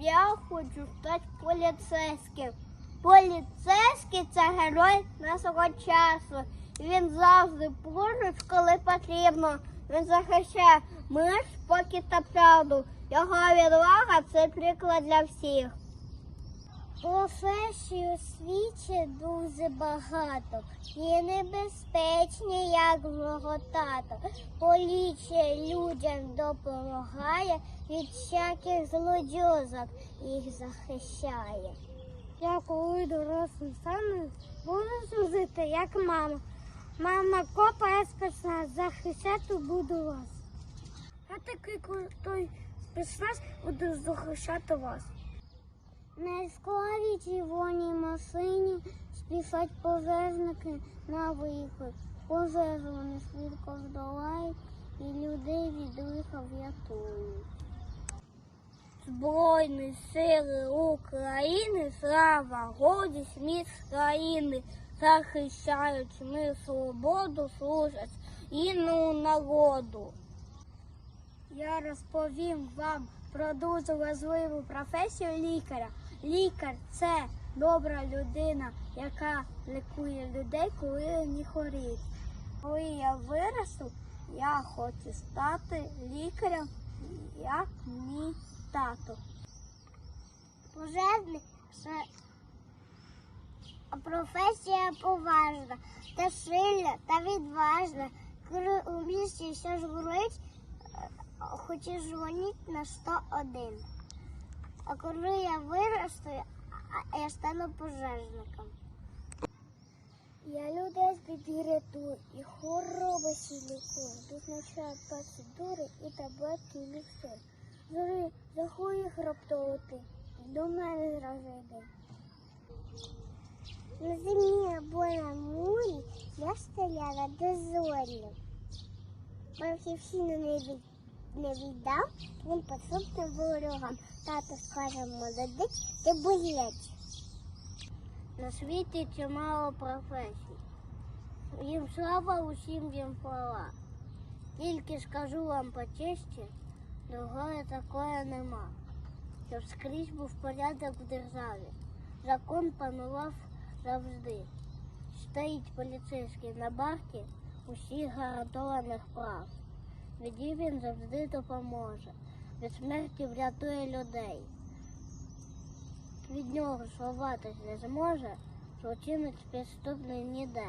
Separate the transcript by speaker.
Speaker 1: я хочу стати поліцейським. Поліцейський це герой нашого часу. Він завжди поруч, коли потрібно. Він захищає мир, спокій та правду. Його відвага це приклад для всіх. Професій у світі дуже багато. Є небезпечні, як мого тата. Поліція людям допомагає, від всяких злодюзок їх захищає. Я коли дорослий стану, буду служити, як мама. Мама копає спецназ, захищати буду вас. А такий той спецназ буду захищати вас. На склаві червоній машині спішать пожежники на виход. Пожежу вони швидко здолають і людей від лиха врятують. Збройні сили України, слава, гордість, міць країни, захищають ми свободу, служать інну народу. Я розповім вам про дуже важливу професію лікаря. Лікар це добра людина, яка лікує людей, коли вони хворіють. Коли я виросту, я хочу стати лікарем, як мій тато. Пожежник це професія поважна та сильна та відважна. Коли у місті все ж горить, хочеш дзвонити на 101. А коли я виросту, я стану пожежником. Я людей з біді рятую і хвороби всі лікую. Визначаю процедури і таблетки ліксир. Зори захую раптово ти. До мене зразу йди. На землі або на морі я стояла дозорно. Поки всі на небі не віддав, він посупним ворогам. Тато скаже молодець, ти боєць. На світі чимало професій. Їм слава, усім їм хвала. Тільки скажу вам по честі, другої такої нема. Щоб скрізь був порядок в державі. Закон панував завжди. Стоїть поліцейський на барті усіх гарантованих прав. Тоді він завжди допоможе. Від смерті врятує людей. Від нього сховатись не зможе, злочинець підступний ніде.